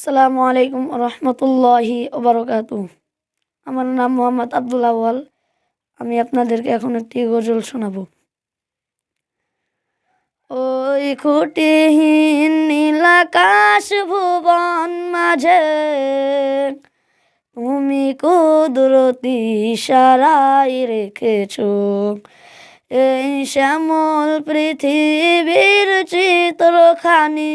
আসসালামু আলাইকুম রহমতুল্লাহি ওবরকাতু। আমার নাম মোহাম্মদ আব্দুল আওয়াল আমি আপনাদেরকে এখন একটি গজল শোনাবো। ওই খুঁটিহীন নীলাকাশ ভুবন মাঝে তুমি কুদরতি সারাই রেখেছ। এই শ্যামল পৃথিবীর চিত্রখানি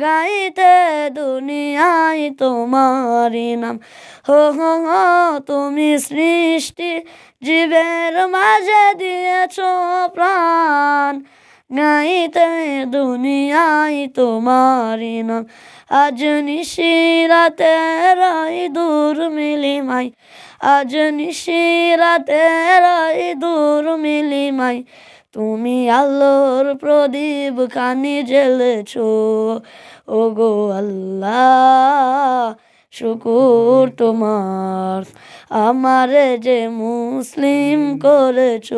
গাইতে দুনিয়ায় তোমারি নাম। হো হো হো, তুমি সৃষ্টি, জীবের মাঝে দিয়েছ প্রাণ। গাইতে দুনিয়ায় তোমারি নাম। আজ নিশিরাতে রাই দূর মিলিমাই। আজ নিশিরাতে রাই দূর মিলিমাই। তুমি আলোর প্রদীপ খানি জ্বেলেছ। ও গো আল্লাহ, শুকুর তোমার। আমার যে মুসলিম করেছ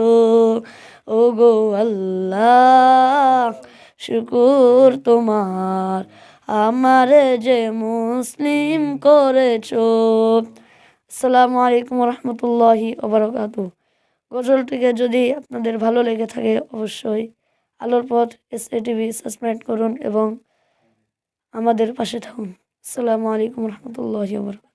ও গো আল্লাহ, শুকুর তোমার। আমার যে মুসলিম করেছ। আসসালামু আলাইকুম রহমতুল্লাহি ওবরাকাতু গজলটিকে যদি আপনাদের ভালো লেগে থাকে, অবশ্যই আলোর পথ এস এ টিভি সাবস্ক্রাইব করুন এবং আমাদের পাশে থাকুন। আসসালামু আলাইকুম রহমতুল্লাহ ওবরাকাতু